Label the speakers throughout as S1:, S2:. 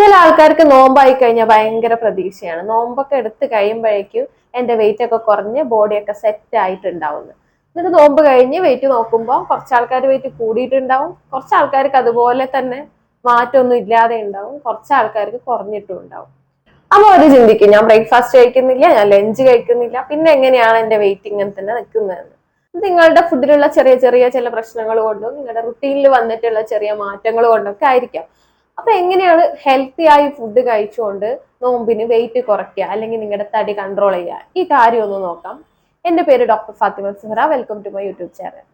S1: ചില ആൾക്കാർക്ക് നോമ്പായി കഴിഞ്ഞാൽ ഭയങ്കര പ്രതീക്ഷയാണ്. നോമ്പൊക്കെ എടുത്ത് കഴിയുമ്പോഴേക്കും എന്റെ വെയിറ്റ് ഒക്കെ കുറഞ്ഞ് ബോഡിയൊക്കെ സെറ്റ് ആയിട്ടുണ്ടാവുന്നു. എന്നിട്ട് നോമ്പ് കഴിഞ്ഞ് വെയിറ്റ് നോക്കുമ്പോൾ കുറച്ച് ആൾക്കാർ വെയിറ്റ് കൂടിയിട്ടുണ്ടാവും. കുറച്ച് ആൾക്കാർക്ക് അതുപോലെ തന്നെ മാറ്റമൊന്നും ഇല്ലാതെ ഉണ്ടാവും. കുറച്ച് ആൾക്കാർക്ക് കുറഞ്ഞിട്ടും ഉണ്ടാവും. അപ്പൊ അവർ ചിന്തിക്കും ഞാൻ ബ്രേക്ക്ഫാസ്റ്റ് കഴിക്കുന്നില്ല ഞാൻ ലഞ്ച് കഴിക്കുന്നില്ല. പിന്നെ എങ്ങനെയാണ് എന്റെ വെയിറ്റ് ഇങ്ങനെ തന്നെ നിൽക്കുന്നതെന്ന്. നിങ്ങളുടെ ഫുഡിലുള്ള ചെറിയ ചെറിയ ചില പ്രശ്നങ്ങൾ കൊണ്ടും നിങ്ങളുടെ റുട്ടീനിൽ വന്നിട്ടുള്ള ചെറിയ മാറ്റങ്ങൾ കൊണ്ടൊക്കെ ആയിരിക്കാം. അപ്പൊ എങ്ങനെയാണ് ഹെൽത്തി ആയി ഫുഡ് കഴിച്ചുകൊണ്ട് നോമ്പിന് വെയിറ്റ് കുറയ്ക്കുക അല്ലെങ്കിൽ നിങ്ങളുടെ തടി കൺട്രോൾ ചെയ്യുക? ഈ കാര്യം ഒന്ന് നോക്കാം. എന്റെ പേര് doctor Fathima Suhara. Welcome to my YouTube channel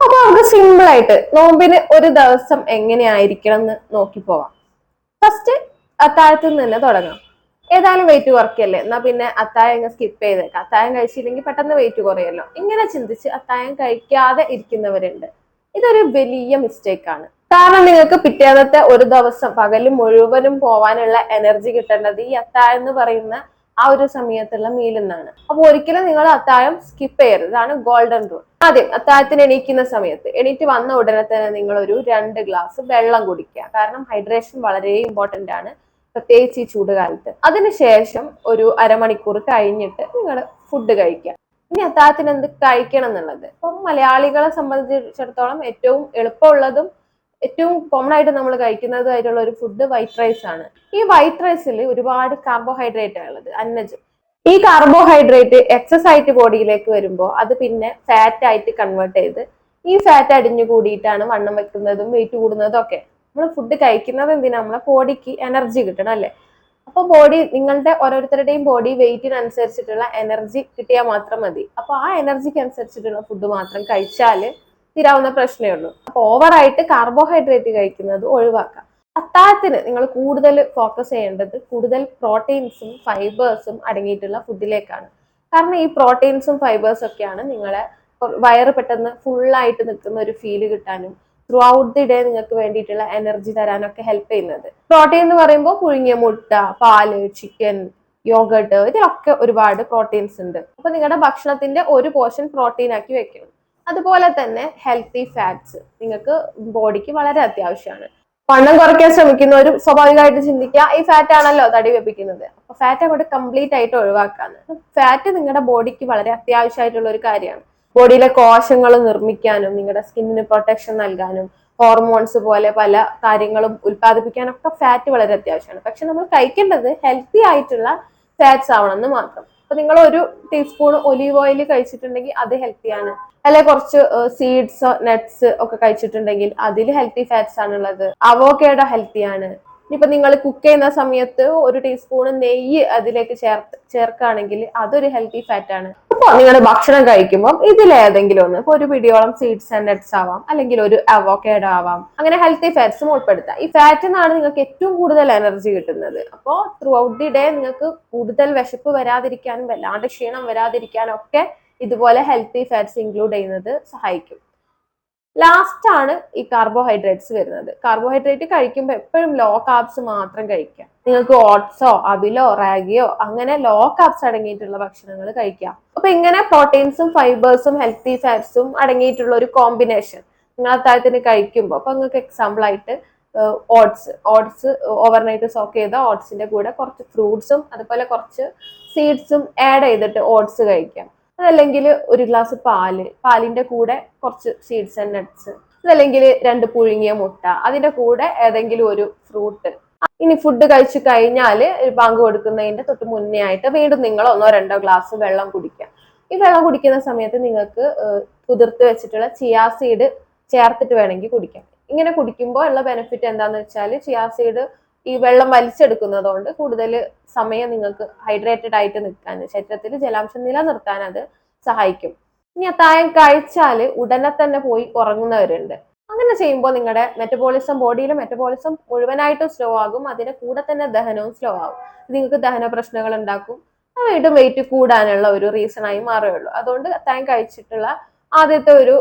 S1: അപ്പൊ നമുക്ക് സിമ്പിൾ ആയിട്ട് നോമ്പിന് ഒരു ദിവസം എങ്ങനെയായിരിക്കണം എന്ന് നോക്കി പോവാം. ഫസ്റ്റ് അത്താഴത്തിൽ നിന്ന് തുടങ്ങാം. ഏതായാലും വെയിറ്റ് കുറയ്ക്കല്ലേ? എന്നാ പിന്നെ അത്തായം അങ്ങ് സ്കിപ്പ് ചെയ്തേക്കാം. അത്തായം കഴിച്ചില്ലെങ്കിൽ പെട്ടെന്ന് വെയിറ്റ് കുറയല്ലോ ഇങ്ങനെ ചിന്തിച്ച് അത്തായം കഴിക്കാതെ ഇരിക്കുന്നവരുണ്ട്. ഇതൊരു വലിയ മിസ്റ്റേക്ക് ആണ്. കാരണം നിങ്ങൾക്ക് പിറ്റേന്നത്തെ ഒരു ദിവസം പകലും മുഴുവനും പോവാനുള്ള എനർജി കിട്ടേണ്ടത് ഈ അത്തായം എന്ന് പറയുന്ന ആ ഒരു സമയത്തുള്ള മീൽ അപ്പോൾ അപ്പൊ ഒരിക്കലും നിങ്ങൾ അത്തായം സ്കിപ്പ് ചെയ്യരുത്. ഇതാണ് ഗോൾഡൻ റൂൾ ആദ്യം അത്താഴത്തിന് എണീക്കുന്ന സമയത്ത് എണീറ്റ് വന്ന ഉടനെ തന്നെ നിങ്ങൾ ഒരു രണ്ട് ഗ്ലാസ് വെള്ളം കുടിക്കുക. കാരണം ഹൈഡ്രേഷൻ വളരെ ഇമ്പോർട്ടന്റ് ആണ്. പ്രത്യേകിച്ച് ഈ ചൂടുകാലത്ത്. അതിനുശേഷം ഒരു അരമണിക്കൂർ കഴിഞ്ഞിട്ട് നിങ്ങൾ ഫുഡ് കഴിക്കുക. ഇനി അത്താഴത്തിന് എന്ത് കഴിക്കണം എന്നുള്ളത്? അപ്പം മലയാളികളെ സംബന്ധിച്ചിടത്തോളം ഏറ്റവും എളുപ്പമുള്ളതും ഏറ്റവും കോമൺ ആയിട്ട് നമ്മൾ കഴിക്കുന്നതായിട്ടുള്ള ഒരു ഫുഡ് വൈറ്റ് റൈസ് ആണ്. ഈ വൈറ്റ് റൈസിൽ ഒരുപാട് കാർബോഹൈഡ്രേറ്റ് ഉള്ളത്. അന്നജം. ഈ കാർബോഹൈഡ്രേറ്റ് എക്സസ് ആയിട്ട് ബോഡിയിലേക്ക് വരുമ്പോൾ അത് പിന്നെ ഫാറ്റ് ആയിട്ട് കൺവേർട്ട് ചെയ്ത് ഈ ഫാറ്റ് അടിഞ്ഞു കൂടിയിട്ടാണ് വണ്ണം വെക്കുന്നതും വെയിറ്റ് കൂടുന്നതും ഒക്കെ. നമ്മൾ ഫുഡ് കഴിക്കുന്നത് എന്തിനാ? നമ്മളെ ബോഡിക്ക് എനർജി കിട്ടണം അല്ലേ? അപ്പോൾ ബോഡി നിങ്ങളുടെ ഓരോരുത്തരുടെയും ബോഡി വെയിറ്റിനനുസരിച്ചിട്ടുള്ള എനർജി കിട്ടിയാൽ മാത്രം മതി. അപ്പോൾ ആ എനർജിക്ക് അനുസരിച്ചിട്ടുള്ള ഫുഡ് മാത്രം കഴിച്ചാൽ തീരാവുന്ന പ്രശ്നമേ ഉള്ളൂ. അപ്പൊ ഓവറായിട്ട് കാർബോഹൈഡ്രേറ്റ് കഴിക്കുന്നത് ഒഴിവാക്കാം. അത്താഴത്തിന് നിങ്ങൾ കൂടുതൽ ഫോക്കസ് ചെയ്യേണ്ടത് കൂടുതൽ പ്രോട്ടീൻസും ഫൈബേഴ്സും അടങ്ങിയിട്ടുള്ള ഫുഡിലേക്കാണ് കാരണം ഈ പ്രോട്ടീൻസും ഫൈബേഴ്സും ഒക്കെയാണ് നിങ്ങളെ വയറ് പെട്ടെന്ന് ഫുള്ളായിട്ട് നിൽക്കുന്ന ഒരു ഫീൽ കിട്ടാനും ത്രൂ ഔട്ട് ദി ഡേ നിങ്ങൾക്ക് വേണ്ടിയിട്ടുള്ള എനർജി തരാനൊക്കെ ഹെൽപ്പ് ചെയ്യുന്നത്. പ്രോട്ടീൻ എന്ന് പറയുമ്പോൾ പുഴുങ്ങിയ മുട്ട പാൽ ചിക്കൻ യോഗട്ട് ഇതിലൊക്കെ ഒരുപാട് പ്രോട്ടീൻസ് ഉണ്ട്. അപ്പൊ നിങ്ങളുടെ ഭക്ഷണത്തിന്റെ ഒരു പോർഷൻ പ്രോട്ടീൻ ആക്കി വെക്കണം. അതുപോലെ തന്നെ ഹെൽത്തി ഫാറ്റ്സ് നിങ്ങൾക്ക് ബോഡിക്ക് വളരെ അത്യാവശ്യമാണ്. വണ്ണം കുറയ്ക്കാൻ ശ്രമിക്കുന്ന ഒരു സ്വാഭാവികമായിട്ട് ചിന്തിക്കുക ഈ ഫാറ്റ് ആണല്ലോ തടി വെപ്പിക്കുന്നത്. അപ്പൊ ഫാറ്റ് അങ്ങോട്ട് കംപ്ലീറ്റ് ആയിട്ട് ഒഴിവാക്കാന്ന് ഫാറ്റ് നിങ്ങളുടെ ബോഡിക്ക് വളരെ അത്യാവശ്യമായിട്ടുള്ള ഒരു കാര്യമാണ്. ബോഡിയിലെ കോശങ്ങൾ നിർമ്മിക്കാനും നിങ്ങളുടെ സ്കിന്നിന് പ്രൊട്ടക്ഷൻ നൽകാനും ഹോർമോൺസ് പോലെ പല കാര്യങ്ങളും ഉൽപ്പാദിപ്പിക്കാനൊക്കെ ഫാറ്റ് വളരെ അത്യാവശ്യമാണ്. പക്ഷെ നമ്മൾ കഴിക്കേണ്ടത് ഹെൽത്തി ആയിട്ടുള്ള ഫാറ്റ്സ് ആവണം എന്ന് മാത്രം. അപ്പൊ നിങ്ങൾ ഒരു ടീസ്പൂൺ ഒലീവ് ഓയിൽ കഴിച്ചിട്ടുണ്ടെങ്കിൽ അത് ഹെൽത്തി ആണ്. അല്ലെ കുറച്ച് സീഡ്സ് നട്ട്സ് ഒക്കെ കഴിച്ചിട്ടുണ്ടെങ്കിൽ അതിൽ ഹെൽത്തി ഫാറ്റ്സ് ആണുള്ളത്. അവോക്കേഡോ ഹെൽത്തിയാണ് ഇനിയിപ്പോ നിങ്ങൾ കുക്ക് ചെയ്യുന്ന സമയത്ത് ഒരു ടീസ്പൂൺ നെയ്യ് അതിലേക്ക് ചേർത്ത് ചേർക്കുകയാണെങ്കിൽ അതൊരു ഹെൽത്തി ഫാറ്റ് ആണ്. അപ്പോൾ നിങ്ങൾ ഭക്ഷണം കഴിക്കുമ്പോൾ ഇതിലേതെങ്കിലും ഒന്ന് ഇപ്പൊ ഒരു പിടിയോളം സീഡ്സ് ആൻഡ് നട്ട്സ് ആവാം അല്ലെങ്കിൽ ഒരു അവോക്കേഡോ ആവാം അങ്ങനെ ഹെൽത്തി ഫാറ്റ്സും ഉൾപ്പെടുത്താം. ഈ ഫാറ്റിൽ നിന്നാണ് നിങ്ങൾക്ക് ഏറ്റവും കൂടുതൽ എനർജി കിട്ടുന്നത്. അപ്പോൾ ത്രൂ ഔട്ട് ദി ഡേ നിങ്ങൾക്ക് കൂടുതൽ വിശപ്പ് വരാതിരിക്കാനും വല്ലാണ്ട് ക്ഷീണം വരാതിരിക്കാനും ഒക്കെ ഇതുപോലെ ഹെൽത്തി ഫാറ്റ്സ് ഇൻക്ലൂഡ് ചെയ്യുന്നത് സഹായിക്കും. ലാസ്റ്റ് ആണ് ഈ കാർബോഹൈഡ്രേറ്റ്സ് വരുന്നത്. കാർബോഹൈഡ്രേറ്റ് കഴിക്കുമ്പോൾ എപ്പോഴും ലോ കാർബ്സ് മാത്രം കഴിക്കുക. നിങ്ങൾക്ക് ഓട്സോ അവിലോ റാഗിയോ അങ്ങനെ ലോ കാർബ്സ് അടങ്ങിയിട്ടുള്ള ഭക്ഷണങ്ങൾ കഴിക്കുക. അപ്പൊ ഇങ്ങനെ പ്രോട്ടീൻസും ഫൈബേഴ്സും ഹെൽത്തി ഫാറ്റ്സും അടങ്ങിയിട്ടുള്ള ഒരു കോമ്പിനേഷൻ നിങ്ങൾ അത്താഴത്തിന് കഴിക്കുമ്പോൾ അപ്പൊ നിങ്ങൾക്ക് എക്സാമ്പിൾ ആയിട്ട് ഓട്സ് ഓട്സ് ഓവർനൈറ്റ് സോക്ക് ചെയ്ത ഓട്സിന്റെ കൂടെ കുറച്ച് ഫ്രൂട്ട്സും അതുപോലെ കുറച്ച് സീഡ്സും ആഡ് ചെയ്തിട്ട് ഓട്സ് കഴിക്കാം. അതല്ലെങ്കിൽ ഒരു ഗ്ലാസ് പാൽ പാലിന്റെ കൂടെ കുറച്ച് സീഡ്സ് ആൻഡ് നട്ട്സ് അതല്ലെങ്കിൽ രണ്ട് പുഴുങ്ങിയ മുട്ട അതിന്റെ കൂടെ ഏതെങ്കിലും ഒരു ഫ്രൂട്ട് ഇനി ഫുഡ് കഴിച്ചു കഴിഞ്ഞാൽ ബാങ്ക് കൊടുക്കുന്നതിന്റെ തൊട്ട് മുന്നേ ആയിട്ട് വീണ്ടും നിങ്ങൾ ഒന്നോ രണ്ടോ ഗ്ലാസ് വെള്ളം കുടിക്കുക. ഈ വെള്ളം കുടിക്കുന്ന സമയത്ത് നിങ്ങൾക്ക് കുതിർത്ത് വെച്ചിട്ടുള്ള ചിയാ സീഡ് ചേർത്തിട്ട് വേണമെങ്കിൽ കുടിക്കാം. ഇങ്ങനെ കുടിക്കുമ്പോൾ ഉള്ള ബെനിഫിറ്റ് എന്താന്ന് വെച്ചാൽ ചിയാ സീഡ് ഈ വെള്ളം വലിച്ചെടുക്കുന്നതുകൊണ്ട് കൂടുതൽ സമയം നിങ്ങൾക്ക് ഹൈഡ്രേറ്റഡ് ആയിട്ട് നിൽക്കാൻ ശരീരത്തിൽ ജലാംശം നിലനിർത്താൻ അത് സഹായിക്കും. ഇനി അത്തായം കഴിച്ചാൽ ഉടനെ തന്നെ പോയി ഉറങ്ങുന്നവരുണ്ട്. അങ്ങനെ ചെയ്യുമ്പോൾ നിങ്ങളുടെ മെറ്റബോളിസം ബോഡിയിലെ മെറ്റബോളിസം മുഴുവനായിട്ടും സ്ലോ ആകും അതിന്റെ കൂടെ തന്നെ ദഹനവും സ്ലോ ആകും നിങ്ങൾക്ക് ദഹന പ്രശ്നങ്ങൾ ഉണ്ടാക്കും. വീണ്ടും വെയിറ്റ് കൂടാനുള്ള ഒരു റീസൺ ആയി മാറുകയുള്ളൂ. അതുകൊണ്ട് അത്തായം കഴിച്ചിട്ടുള്ള ആദ്യത്തെ ഒരു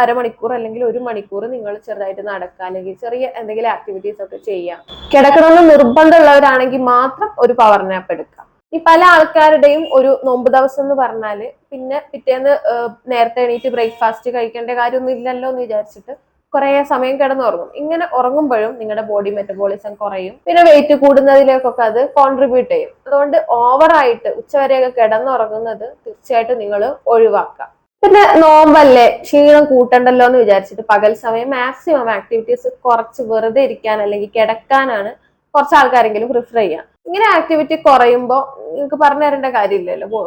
S1: അരമണിക്കൂർ അല്ലെങ്കിൽ ഒരു മണിക്കൂർ നിങ്ങൾ ചെറുതായിട്ട് നടക്കുക അല്ലെങ്കിൽ ചെറിയ എന്തെങ്കിലും ആക്ടിവിറ്റീസ് ഒക്കെ ചെയ്യാം. കിടക്കണമെന്ന് നിർബന്ധമുള്ളവരാണെങ്കിൽ മാത്രം ഒരു പവർ നാപ്പ് എടുക്കാം ഈ പല ആൾക്കാരുടെയും ഒരു നോമ്പ് ദിവസം എന്ന് പറഞ്ഞാൽ പിന്നെ പിറ്റേന്ന് നേരത്തെ എണീറ്റ് ബ്രേക്ക്ഫാസ്റ്റ് കഴിക്കേണ്ട കാര്യമൊന്നും ഇല്ലല്ലോ എന്ന് വിചാരിച്ചിട്ട് കുറെ സമയം കിടന്നുറങ്ങും. ഇങ്ങനെ ഉറങ്ങുമ്പോഴും നിങ്ങളുടെ ബോഡി മെറ്റബോളിസം കുറയും. പിന്നെ വെയിറ്റ് കൂടുന്നതിലേക്കൊക്കെ അത് കോൺട്രിബ്യൂട്ട് ചെയ്യും. അതുകൊണ്ട് ഓവറായിട്ട് ഉച്ചവരെയൊക്കെ കിടന്നുറങ്ങുന്നത് തീർച്ചയായിട്ടും നിങ്ങൾ ഒഴിവാക്കുക. പിന്നെ നോമ്പല്ലേ? ക്ഷീണം കൂട്ടണ്ടല്ലോ എന്ന് വിചാരിച്ചിട്ട് പകൽ സമയം മാക്സിമം ആക്ടിവിറ്റീസ് കുറച്ച് വെറുതെ ഇരിക്കാൻ അല്ലെങ്കിൽ കിടക്കാനാണ് കുറച്ച് ആൾക്കാരെങ്കിലും പ്രിഫർ ചെയ്യാം. ഇങ്ങനെ ആക്ടിവിറ്റി കുറയുമ്പോൾ നിങ്ങൾക്ക് പറഞ്ഞു തരേണ്ട കാര്യമില്ലല്ലോ.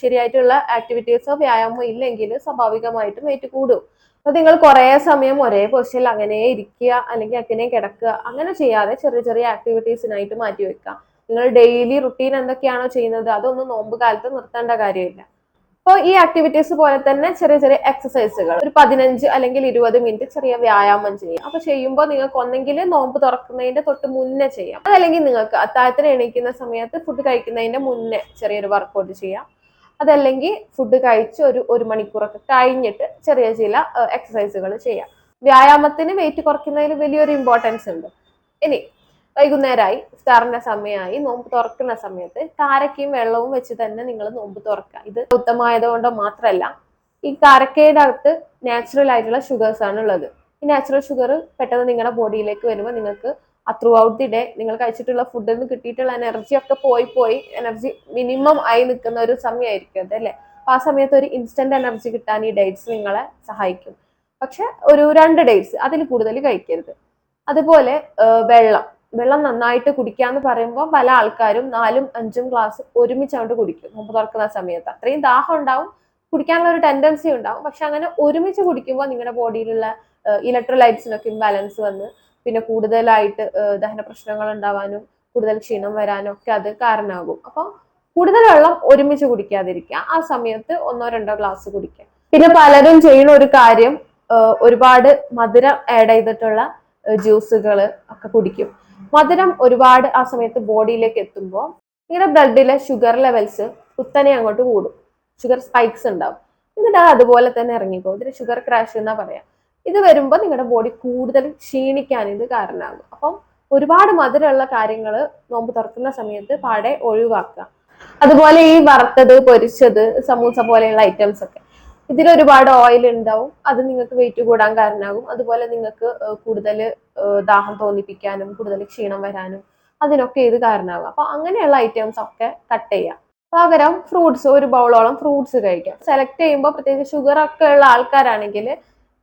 S1: ശരിയായിട്ടുള്ള ആക്ടിവിറ്റീസോ വ്യായാമോ ഇല്ലെങ്കിൽ സ്വാഭാവികമായിട്ടും വെയിറ്റ് കൂടും. അപ്പൊ നിങ്ങൾ കുറെ സമയം ഒരേ പൊസിഷനിൽ അങ്ങനെ ഇരിക്കുക അല്ലെങ്കിൽ അങ്ങനെ കിടക്കുക അങ്ങനെ ചെയ്യാതെ ചെറിയ ചെറിയ ആക്ടിവിറ്റീസിനായിട്ട് മാറ്റി വെക്കുക. നിങ്ങൾ ഡെയിലി റുട്ടീൻ എന്തൊക്കെയാണോ ചെയ്യുന്നത് അതൊന്നും നോമ്പ് കാലത്ത് നിർത്തേണ്ട കാര്യമില്ല. അപ്പോൾ ഈ ആക്ടിവിറ്റീസ് പോലെ തന്നെ ചെറിയ ചെറിയ എക്സസൈസുകൾ ഒരു പതിനഞ്ച് അല്ലെങ്കിൽ ഇരുപത് മിനിറ്റ് ചെറിയ വ്യായാമം ചെയ്യാം. അപ്പൊ ചെയ്യുമ്പോൾ നിങ്ങൾക്ക് ഒന്നെങ്കിൽ നോമ്പ് തുറക്കുന്നതിന്റെ തൊട്ട് മുന്നേ ചെയ്യാം. അതല്ലെങ്കിൽ നിങ്ങൾക്ക് അത്താഴത്തിന് എണീക്കുന്ന സമയത്ത് ഫുഡ് കഴിക്കുന്നതിന്റെ മുന്നേ ചെറിയൊരു വർക്കൗട്ട് ചെയ്യാം. അതല്ലെങ്കിൽ ഫുഡ് കഴിച്ച് ഒരു ഒരു മണിക്കൂറൊക്കെ കഴിഞ്ഞിട്ട് ചെറിയ ചില എക്സസൈസുകൾ ചെയ്യാം. വ്യായാമത്തിന് വെയിറ്റ് കുറയ്ക്കുന്നതിന് വലിയൊരു ഇമ്പോർട്ടൻസ് ഉണ്ട്. ഇനി വൈകുന്നേരമായി സ്റ്റാറിന്റെ സമയമായി നോമ്പ് തുറക്കുന്ന സമയത്ത് കാരക്കയും വെള്ളവും വെച്ച് തന്നെ നിങ്ങൾ നോമ്പ് തുറക്കുക. ഇത് ഉത്തമമായതുകൊണ്ട് മാത്രമല്ല ഈ കാരക്കയുടെ അകത്ത് നാച്ചുറൽ ആയിട്ടുള്ള ഷുഗേഴ്സ് ആണ് ഉള്ളത്. ഈ നാച്ചുറൽ ഷുഗർ പെട്ടെന്ന് നിങ്ങളുടെ ബോഡിയിലേക്ക് വരുമ്പോൾ നിങ്ങൾക്ക് ത്രൂ ഔട്ട് ദി ഡേ നിങ്ങൾ കഴിച്ചിട്ടുള്ള ഫുഡിൽ നിന്ന് കിട്ടിയിട്ടുള്ള എനർജി ഒക്കെ പോയി പോയി എനർജി മിനിമം ആയി നിൽക്കുന്ന ഒരു സമയമായിരിക്കും അത് അല്ലേ? അപ്പൊ ആ സമയത്ത് ഒരു ഇൻസ്റ്റന്റ് എനർജി കിട്ടാൻ ഈ ഡേറ്റ്സ് നിങ്ങളെ സഹായിക്കും. പക്ഷെ ഒരു രണ്ട് ഡേറ്റ്സ് അതിൽ കൂടുതൽ കഴിക്കരുത്. അതുപോലെ വെള്ളം. വെള്ളം നന്നായിട്ട് കുടിക്കാന്ന് പറയുമ്പോൾ പല ആൾക്കാരും നാലും അഞ്ചും ഗ്ലാസ് ഒരുമിച്ച് അങ്ങോട്ട് കുടിക്കും. മുമ്പ് തുറക്കുന്ന സമയത്ത്. അത്രയും ദാഹം ഉണ്ടാവും. കുടിക്കാനുള്ള ഒരു ടെൻഡൻസി ഉണ്ടാവും. പക്ഷെ അങ്ങനെ ഒരുമിച്ച് കുടിക്കുമ്പോൾ നിങ്ങളുടെ ബോഡിയിലുള്ള ഇലക്ട്രോലൈറ്റ്സിനൊക്കെ ഇംബാലൻസ് വന്ന് പിന്നെ കൂടുതലായിട്ട് ദഹന പ്രശ്നങ്ങൾ ഉണ്ടാവാനും കൂടുതൽ ക്ഷീണം വരാനും ഒക്കെ അത് കാരണമാകും. അപ്പോൾ കൂടുതൽ വെള്ളം ഒരുമിച്ച് കുടിക്കാതിരിക്കുക. ആ സമയത്ത് ഒന്നോ രണ്ടോ ഗ്ലാസ് കുടിക്കുക. പിന്നെ പലരും ചെയ്യുന്ന ഒരു കാര്യം ഒരുപാട് മധുരം ആഡ് ചെയ്തിട്ടുള്ള ജ്യൂസുകൾ ഒക്കെ കുടിക്കും. മധുരം ഒരുപാട് ആ സമയത്ത് ബോഡിയിലേക്ക് എത്തുമ്പോൾ നിങ്ങളുടെ ബ്ലഡിലെ ഷുഗർ ലെവൽസ് കുത്തനെ അങ്ങോട്ട് കൂടും. ഷുഗർ സ്പൈക്സ് ഉണ്ടാവും. എന്നിട്ട് അത് അതുപോലെ തന്നെ ഇറങ്ങിപ്പോ ഇതിന് ഷുഗർ ക്രാഷ് എന്നാ പറയാം. ഇത് വരുമ്പോൾ നിങ്ങളുടെ ബോഡി കൂടുതൽ ക്ഷീണിക്കാൻ ഇത് കാരണമാകും അപ്പം ഒരുപാട് മധുരമുള്ള കാര്യങ്ങൾ നോമ്പ് തുറക്കുന്ന സമയത്ത് പാടെ ഒഴിവാക്കുക. അതുപോലെ ഈ വറുത്തത് പൊരിച്ചത് സമൂസ പോലെയുള്ള ഐറ്റംസ് ഒക്കെ. ഇതിൽ ഒരുപാട് ഓയിൽ ഉണ്ടാവും. അത് നിങ്ങൾക്ക് വെയിറ്റ് കൂടാൻ കാരണമാകും. അതുപോലെ നിങ്ങൾക്ക് കൂടുതൽ ദാഹം തോന്നിപ്പിക്കാനും കൂടുതൽ ക്ഷീണം വരാനും അതിനൊക്കെ ഇത് കാരണമാകും. അപ്പൊ അങ്ങനെയുള്ള ഐറ്റംസ് ഒക്കെ കട്ട് ചെയ്യാം. പകരം ഫ്രൂട്ട്സ് ഒരു ബൗളോളം ഫ്രൂട്ട്സ് കഴിക്കാം. സെലക്ട് ചെയ്യുമ്പോൾ പ്രത്യേകിച്ച് ഷുഗർ ഒക്കെ ഉള്ള ആൾക്കാരാണെങ്കിൽ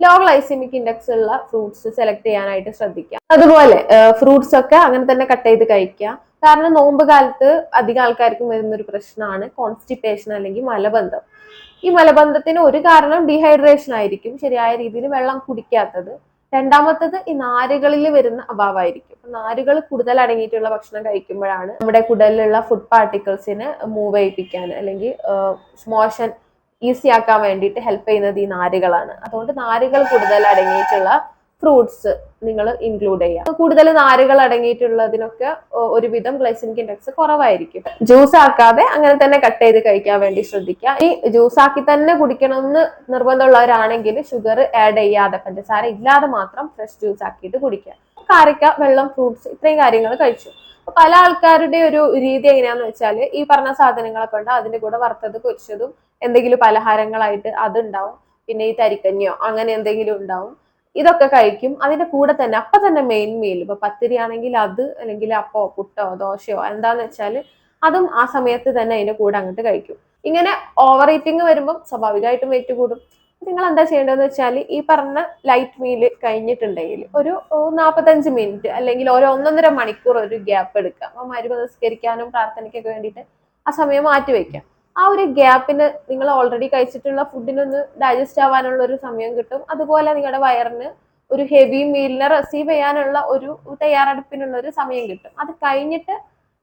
S1: ലോ ഗ്ലൈസിമിക് ഇൻഡെക്സ് ഉള്ള ഫ്രൂട്ട്സ് സെലക്ട് ചെയ്യാനായിട്ട് ശ്രദ്ധിക്കാം. അതുപോലെ ഫ്രൂട്ട്സ് ഒക്കെ അങ്ങനെ തന്നെ കട്ട് ചെയ്ത് കഴിക്കുക കാരണം നോമ്പ് കാലത്ത് അധികം ആൾക്കാർക്കും വരുന്ന ഒരു പ്രശ്നമാണ് കോൺസ്റ്റിപ്പേഷൻ അല്ലെങ്കിൽ മലബന്ധം. ഈ മലബന്ധത്തിന് ഒരു കാരണം ഡീഹൈഡ്രേഷൻ ആയിരിക്കും. ശരിയായ രീതിയിൽ വെള്ളം കുടിക്കാത്തത്. രണ്ടാമത്തത് ഈ നാരുകളിൽ വരുന്ന അഭാവമായിരിക്കും. നാരുകൾ കൂടുതൽ അടങ്ങിയിട്ടുള്ള ഭക്ഷണം കഴിക്കുമ്പോഴാണ് നമ്മുടെ കുടലിലുള്ള ഫുഡ് പാർട്ടിക്കിൾസിനെ മൂവ് ചെയ്യിപ്പിക്കാൻ അല്ലെങ്കിൽ മോഷൻ ഈസി ആക്കാൻ വേണ്ടിയിട്ട് ഹെൽപ്പ് ചെയ്യുന്നത് ഈ നാരുകളാണ്. അതുകൊണ്ട് നാരുകൾ കൂടുതൽ അടങ്ങിയിട്ടുള്ള ഫ്രൂട്ട്സ് നിങ്ങൾ ഇൻക്ലൂഡ് ചെയ്യാം കൂടുതൽ നാരുകൾ അടങ്ങിയിട്ടുള്ളതിനൊക്കെ ഒരുവിധം ഗ്ലൈസിമിക് ഇൻഡെക്സ് കുറവായിരിക്കും. ജ്യൂസ് ആക്കാതെ അങ്ങനെ തന്നെ കട്ട് ചെയ്ത് കഴിക്കാൻ വേണ്ടി ശ്രദ്ധിക്കുക. ഈ ജ്യൂസ് ആക്കി തന്നെ കുടിക്കണമെന്ന് നിർബന്ധമുള്ളവരാണെങ്കിൽ ഷുഗർ ആഡ് ചെയ്യാതെ പഞ്ചസാര ഇല്ലാതെ മാത്രം ഫ്രഷ് ജ്യൂസ് ആക്കിയിട്ട് കുടിക്കുക. കാരക്ക വെള്ളം ഫ്രൂട്ട്സ് ഇത്രയും കാര്യങ്ങൾ കഴിച്ചു. പല ആൾക്കാരുടെ ഒരു രീതി എങ്ങനെയാന്ന് വെച്ചാൽ ഈ പറഞ്ഞ സാധനങ്ങളൊക്കെ ഉണ്ട് അതിന്റെ കൂടെ വറുത്തത് പൊരിച്ചതും എന്തെങ്കിലും പലഹാരങ്ങളായിട്ട് അതുണ്ടാവും പിന്നെ ഈ തരിക്കഞ്ഞോ അങ്ങനെ എന്തെങ്കിലും ഉണ്ടാവും. ഇതൊക്കെ കഴിക്കും. അതിന്റെ കൂടെ തന്നെ അപ്പൊ തന്നെ മെയിൻ മീൽ ഇപ്പൊ പത്തിരി ആണെങ്കിൽ അത് അല്ലെങ്കിൽ അപ്പോ പുട്ടോ ദോശയോ എന്താന്ന് വെച്ചാൽ അതും ആ സമയത്ത് തന്നെ അതിന്റെ കൂടെ അങ്ങോട്ട് കഴിക്കും. ഇങ്ങനെ ഓവർ ഈറ്റിംഗ് വരുമ്പോൾ സ്വാഭാവികമായിട്ടും വെയിറ്റ് കൂടും. നിങ്ങൾ എന്താ ചെയ്യേണ്ടതെന്ന് വെച്ചാൽ ഈ പറഞ്ഞ ലൈറ്റ് മീൽ കഴിഞ്ഞിട്ടുണ്ടെങ്കിൽ ഒരു നാൽപ്പത്തഞ്ച് മിനിറ്റ് അല്ലെങ്കിൽ ഒരു ഒന്നൊന്നര മണിക്കൂർ ഒരു ഗ്യാപ്പ് എടുക്കുക. അപ്പൊ മരുമസ്കരിക്കാനും പ്രാർത്ഥനയ്ക്കൊക്കെ വേണ്ടിയിട്ട് ആ സമയം മാറ്റി വെക്കാം ആ ഒരു ഗ്യാപ്പിന് നിങ്ങൾ ഓൾറെഡി കഴിച്ചിട്ടുള്ള ഫുഡിനൊന്ന് ഡൈജസ്റ്റ് ആവാനുള്ള ഒരു സമയം കിട്ടും. അതുപോലെ നിങ്ങളുടെ വയറിന് ഒരു ഹെവി മീലിനെ റിസീവ് ചെയ്യാനുള്ള ഒരു തയ്യാറെടുപ്പിനുള്ള ഒരു സമയം കിട്ടും. അത് കഴിഞ്ഞിട്ട്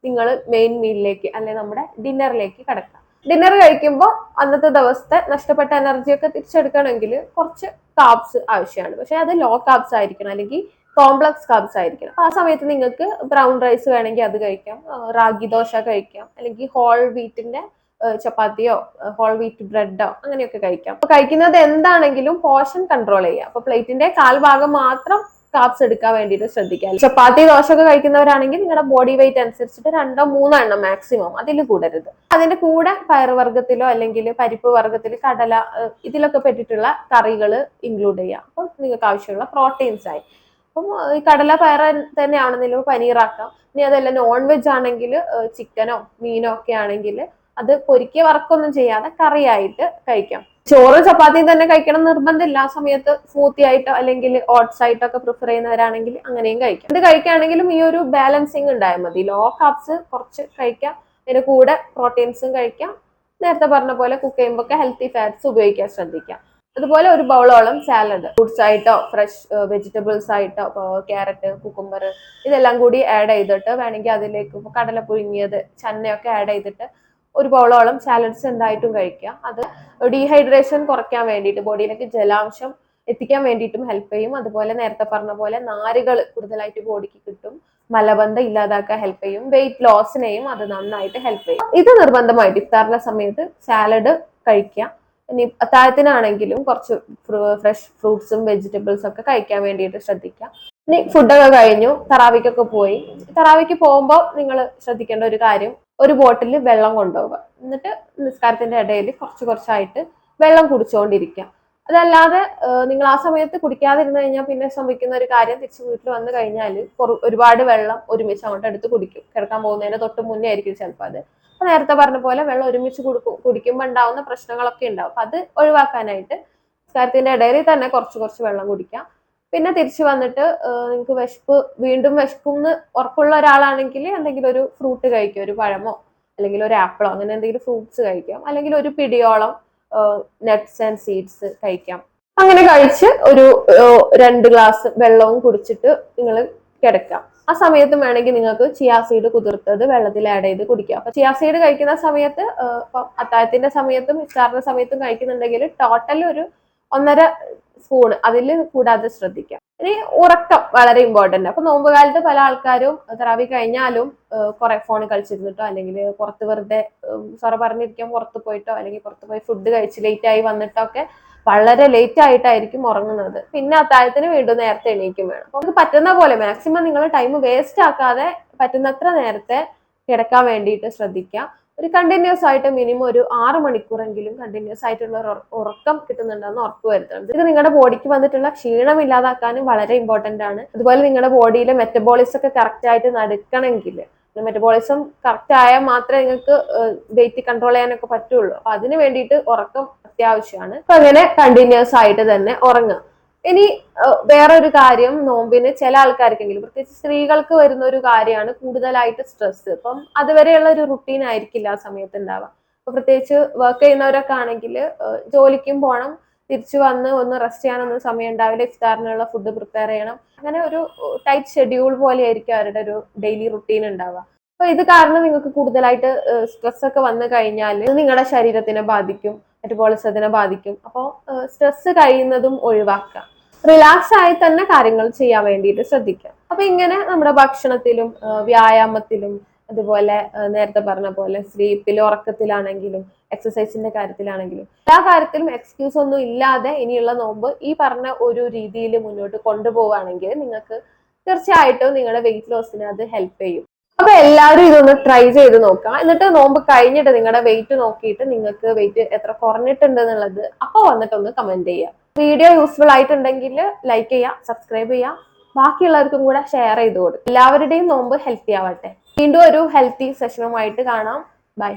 S1: നിങ്ങൾ മെയിൻ മീലിലേക്ക് അല്ലെങ്കിൽ നമ്മുടെ ഡിന്നറിലേക്ക് കിടക്കാം ഡിന്നർ കഴിക്കുമ്പോൾ അന്നത്തെ ദിവസത്തെ നഷ്ടപ്പെട്ട എനർജിയൊക്കെ തിരിച്ചെടുക്കണമെങ്കിൽ കുറച്ച് കാബ്സ് ആവശ്യമാണ്. പക്ഷെ അത് ലോ കാബ്സ് ആയിരിക്കണം അല്ലെങ്കിൽ കോംപ്ലക്സ് കാബ്സ് ആയിരിക്കണം. ആ സമയത്ത് നിങ്ങൾക്ക് ബ്രൗൺ റൈസ് വേണമെങ്കിൽ അത് കഴിക്കാം. റാഗി ദോശ കഴിക്കാം. അല്ലെങ്കിൽ ഹോൾ വീറ്റിന്റെ ചപ്പാത്തിയോ ഹോൾ വീറ്റ് ബ്രെഡോ അങ്ങനെയൊക്കെ കഴിക്കാം. അപ്പൊ കഴിക്കുന്നത് എന്താണെങ്കിലും പോഷൻ കൺട്രോൾ ചെയ്യുക. അപ്പൊ പ്ലേറ്റിന്റെ കാൽഭാഗം മാത്രം കാപ്സ് എടുക്കാൻ വേണ്ടിയിട്ട് ശ്രദ്ധിക്കുക. ചപ്പാത്തി ദോശ ഒക്കെ കഴിക്കുന്നവരാണെങ്കിൽ നിങ്ങളുടെ ബോഡി വെയിറ്റ് അനുസരിച്ചിട്ട് രണ്ടോ മൂന്നോ എണ്ണം മാക്സിമം അതിൽ കൂടരുത്. അതിന്റെ കൂടെ പയറുവർഗത്തിലോ അല്ലെങ്കിൽ പരിപ്പ് വർഗത്തിൽ കടല ഇതിലൊക്കെ പെട്ടിട്ടുള്ള കറികൾ ഇൻക്ലൂഡ് ചെയ്യാം അപ്പം നിങ്ങൾക്ക് ആവശ്യമുള്ള പ്രോട്ടീൻസ് ആയി. അപ്പം ഈ കടല പയർ തന്നെയാണെന്നില്ല പനീറാക്കാം ഇനി അതല്ല നോൺ വെജ് ആണെങ്കിൽ ചിക്കനോ മീനോ ഒക്കെ ആണെങ്കിൽ അത് പൊരിക്കിയ വറക്കൊന്നും ചെയ്യാതെ കറിയായിട്ട് കഴിക്കാം. ചോറ് ചപ്പാത്തി തന്നെ കഴിക്കണം നിർബന്ധമില്ല. ആ സമയത്ത് സ്മൂത്തി ആയിട്ടോ അല്ലെങ്കിൽ ഓട്സ് ആയിട്ടോ ഒക്കെ പ്രിഫർ ചെയ്യുന്നവരാണെങ്കിൽ അങ്ങനെയും കഴിക്കാം. ഇത് കഴിക്കുകയാണെങ്കിലും ഈ ഒരു ബാലൻസിങ് ഉണ്ടായാൽ മതി. ലോ കാപ്സ് കുറച്ച് കഴിക്കാം. അതിന്റെ കൂടെ പ്രോട്ടീൻസും കഴിക്കാം. നേരത്തെ പറഞ്ഞ പോലെ കുക്ക് ചെയ്യുമ്പോൾ ഒക്കെ ഹെൽത്തി ഫാറ്റ്സ് ഉപയോഗിക്കാൻ ശ്രദ്ധിക്കാം. അതുപോലെ ഒരു ബൗളോളം സാലഡ് ഫ്രൂട്ട്സ് ആയിട്ടോ ഫ്രഷ് വെജിറ്റബിൾസ് ആയിട്ടോ ക്യാരറ്റ് കുക്കുംബർ ഇതെല്ലാം കൂടി ആഡ് ചെയ്തിട്ട് വേണമെങ്കിൽ അതിലേക്ക് കടല പുഴുങ്ങിയത് ചന്നയൊക്കെ ആഡ് ചെയ്തിട്ട് ഒരു ബോളോളം സാലഡ്സ് എന്തായിട്ടും കഴിക്കുക. അത് ഡീഹൈഡ്രേഷൻ കുറയ്ക്കാൻ വേണ്ടിയിട്ട് ബോഡിയിലേക്ക് ജലാംശം എത്തിക്കാൻ വേണ്ടിയിട്ടും ഹെൽപ്പ് ചെയ്യും. അതുപോലെ നേരത്തെ പറഞ്ഞ പോലെ നാരുകൾ കൂടുതലായിട്ട് ബോഡിക്ക് കിട്ടും. മലബന്ധം ഇല്ലാതാക്കാൻ ഹെൽപ്പ് ചെയ്യും. വെയിറ്റ് ലോസിനെയും അത് നന്നായിട്ട് ഹെൽപ്പ് ചെയ്യും. ഇത് നിർബന്ധമായിട്ട് ഇഫ്താറിന്റെ സമയത്ത് സാലഡ് കഴിക്കുക. ഇനി അത്താഴത്തിനാണെങ്കിലും കുറച്ച് ഫ്രഷ് ഫ്രൂട്ട്സും വെജിറ്റബിൾസും ഒക്കെ കഴിക്കാൻ വേണ്ടിയിട്ട് ശ്രദ്ധിക്കുക. ഇനി ഫുഡൊക്കെ കഴിഞ്ഞു. തറാവിക്കൊക്കെ പോയി. തറാവിക്ക് പോകുമ്പോൾ നിങ്ങൾ ശ്രദ്ധിക്കേണ്ട ഒരു കാര്യം ഒരു ബോട്ടിൽ വെള്ളം കൊണ്ടുപോവുക. എന്നിട്ട് നിസ്കാരത്തിന്റെ ഇടയിൽ കുറച്ച് കുറച്ചായിട്ട് വെള്ളം കുടിച്ചുകൊണ്ടിരിക്കുക അതല്ലാതെ നിങ്ങൾ ആ സമയത്ത് കുടിക്കാതിരുന്നു കഴിഞ്ഞാൽ പിന്നെ സംഭവിക്കുന്ന ഒരു കാര്യം തിരിച്ച് വീട്ടിൽ വന്നു കഴിഞ്ഞാൽ ഒരുപാട് വെള്ളം ഒരുമിച്ച് അങ്ങോട്ട് എടുത്ത് കുടിക്കും. കിടക്കാൻ പോകുന്നതിന് തൊട്ട് മുന്നേ ആയിരിക്കും ചിലപ്പോൾ അത്. അപ്പൊ നേരത്തെ പറഞ്ഞ പോലെ വെള്ളം ഒരുമിച്ച് കുടിക്കും കുടിക്കുമ്പോൾ ഉണ്ടാവുന്ന പ്രശ്നങ്ങളൊക്കെ ഉണ്ടാവും. അപ്പൊ അത് ഒഴിവാക്കാനായിട്ട് നിസ്കാരത്തിന്റെ ഇടയിൽ തന്നെ കുറച്ച് കുറച്ച് വെള്ളം കുടിക്കാം പിന്നെ തിരിച്ചു വന്നിട്ട് നിങ്ങൾക്ക് വിശപ്പ് വീണ്ടും വിശക്കും എന്ന് ഉറപ്പുള്ള ഒരാളാണെങ്കിൽ എന്തെങ്കിലും ഒരു ഫ്രൂട്ട് കഴിക്കുക ഒരു പഴമോ? അല്ലെങ്കിൽ ഒരു ആപ്പിളോ? അങ്ങനെ എന്തെങ്കിലും ഫ്രൂട്ട്സ് കഴിക്കാം. അല്ലെങ്കിൽ ഒരു പിടിയോളം നട്ട്സ് ആൻഡ് സീഡ്സ് കഴിക്കാം. അങ്ങനെ കഴിച്ച് ഒരു രണ്ട് ഗ്ലാസ് വെള്ളവും കുടിച്ചിട്ട് നിങ്ങൾ കിടക്കാം. ആ സമയത്തും വേണമെങ്കിൽ നിങ്ങൾക്ക് ചിയാ സീഡ് കുതിർത്തത് വെള്ളത്തിൽ ആഡ് ചെയ്ത് കുടിക്കാം. അപ്പൊ ചിയാ സീഡ് കഴിക്കുന്ന സമയത്ത് അത്താഴത്തിന്റെ സമയത്തും ഇഫ്താറിന്റെ സമയത്തും കഴിക്കുന്നുണ്ടെങ്കിൽ ടോട്ടൽ ഒരു ഒന്നര സ്പൂൺ അതിൽ കൂടാതെ ശ്രദ്ധിക്കാം. ഇനി ഉറക്കം വളരെ ഇമ്പോർട്ടന്റ് അപ്പൊ നോമ്പ് കാലത്ത് പല ആൾക്കാരും തറാവി കഴിഞ്ഞാലും കുറെ ഫോൺ കളിച്ചിരുന്നിട്ടോ അല്ലെങ്കിൽ പുറത്ത് വെറുതെ സൊറ പറഞ്ഞിരിക്കാൻ പുറത്ത് പോയിട്ടോ അല്ലെങ്കിൽ പുറത്ത് പോയി ഫുഡ് കഴിച്ച് ലേറ്റ് ആയി വന്നിട്ടോ ഒക്കെ വളരെ ലേറ്റ് ആയിട്ടായിരിക്കും ഉറങ്ങുന്നത്. പിന്നെ അത്താഴത്തിന് വീണ്ടും നേരത്തെ എണീക്കും വേണം. നമുക്ക് പറ്റുന്ന പോലെ മാക്സിമം നിങ്ങൾ ടൈം വേസ്റ്റ് ആക്കാതെ പറ്റുന്നത്ര നേരത്തെ കിടക്കാൻ വേണ്ടിയിട്ട് ശ്രദ്ധിക്കുക ഒരു കണ്ടിന്യൂസ് ആയിട്ട് മിനിമം ഒരു ആറ് മണിക്കൂറെങ്കിലും കണ്ടിന്യൂസ് ആയിട്ടുള്ള ഉറക്കം കിട്ടുന്നുണ്ടെന്ന് ഉറപ്പ് വരുത്തണം ഇത് നിങ്ങളുടെ ബോഡിക്ക് വന്നിട്ടുള്ള ക്ഷീണം ഇല്ലാതാക്കാനും വളരെ ഇമ്പോർട്ടന്റ് ആണ്. അതുപോലെ നിങ്ങളുടെ ബോഡിയിലെ മെറ്റബോളിസം ഒക്കെ കറക്റ്റ് ആയിട്ട് നടക്കണമെങ്കിൽ മെറ്റബോളിസം കറക്റ്റ് ആയാൽ മാത്രമേ നിങ്ങൾക്ക് വെയിറ്റ് കൺട്രോൾ ചെയ്യാനൊക്കെ പറ്റുള്ളൂ. അപ്പൊ അതിന് വേണ്ടിയിട്ട് ഉറക്കം അത്യാവശ്യമാണ്. അപ്പൊ അങ്ങനെ കണ്ടിന്യൂസ് ആയിട്ട് തന്നെ ഉറങ്ങുക. ഇനി വേറെ ഒരു കാര്യം നോമ്പിന് ചില ആൾക്കാർക്കെങ്കിലും പ്രത്യേകിച്ച് സ്ത്രീകൾക്ക് വരുന്ന ഒരു കാര്യമാണ് കൂടുതലായിട്ട് സ്ട്രെസ് ഇപ്പം അതുവരെയുള്ള ഒരു റുട്ടീൻ ആയിരിക്കില്ല ആ സമയത്ത് ഉണ്ടാവുക. അപ്പൊ പ്രത്യേകിച്ച് വർക്ക് ചെയ്യുന്നവരൊക്കെ ആണെങ്കിൽ ജോലിക്കും പോകണം തിരിച്ചു വന്ന് ഒന്ന് റെസ്റ്റ് ചെയ്യാനൊന്നും സമയം ഉണ്ടാവില്ല ഇഫ്താറിനുള്ള ഫുഡ് പ്രിപ്പയർ ചെയ്യണം. അങ്ങനെ ഒരു ടൈറ്റ് ഷെഡ്യൂൾ പോലെ ആയിരിക്കും അവരുടെ ഒരു ഡെയിലി റുട്ടീൻ ഉണ്ടാവുക. അപ്പൊ ഇത് കാരണം നിങ്ങൾക്ക് കൂടുതലായിട്ട് സ്ട്രെസ് ഒക്കെ വന്നു കഴിഞ്ഞാൽ നിങ്ങളുടെ ശരീരത്തിനെ ബാധിക്കും മെറ്റബോളിസത്തിനെ ബാധിക്കും. അപ്പോൾ സ്ട്രെസ് കഴിയുന്നതും ഒഴിവാക്കുക. റിലാക്സ് ആയി തന്നെ കാര്യങ്ങൾ ചെയ്യാൻ വേണ്ടിയിട്ട് ശ്രദ്ധിക്കുക. അപ്പൊ ഇങ്ങനെ നമ്മുടെ ഭക്ഷണത്തിലും വ്യായാമത്തിലും അതുപോലെ നേരത്തെ പറഞ്ഞ പോലെ സ്ലീപ്പിൽ ഉറക്കത്തിലാണെങ്കിലും എക്സസൈസിന്റെ കാര്യത്തിലാണെങ്കിലും എല്ലാ കാര്യത്തിലും എക്സ്ക്യൂസ് ഒന്നും ഇല്ലാതെ ഇനിയുള്ള നോമ്പ് ഈ പറഞ്ഞ ഒരു രീതിയിൽ മുന്നോട്ട് കൊണ്ടുപോവുകയാണെങ്കിൽ നിങ്ങൾക്ക് തീർച്ചയായിട്ടും നിങ്ങളുടെ വെയിറ്റ് ലോസിന് അത് ഹെൽപ്പ് ചെയ്യും. അപ്പൊ എല്ലാവരും ഇതൊന്ന് ട്രൈ ചെയ്ത് നോക്കാം എന്നിട്ട് നോമ്പ് കഴിഞ്ഞിട്ട് നിങ്ങളുടെ വെയിറ്റ് നോക്കിയിട്ട് നിങ്ങൾക്ക് വെയിറ്റ് എത്ര കുറഞ്ഞിട്ടുണ്ട് എന്നുള്ളത് അപ്പൊ വന്നിട്ടൊന്ന് കമന്റ് ചെയ്യുക. വീഡിയോ യൂസ്ഫുൾ ആയിട്ടുണ്ടെങ്കിൽ ലൈക്ക് ചെയ്യുക സബ്സ്ക്രൈബ് ചെയ്യുക ബാക്കിയുള്ളവർക്കും കൂടെ ഷെയർ ചെയ്ത് കൊടുക്കും. എല്ലാവരുടെയും നോമ്പ് ഹെൽത്തി ആവട്ടെ. വീണ്ടും ഒരു ഹെൽത്തി സെഷനുമായിട്ട് കാണാം. ബൈ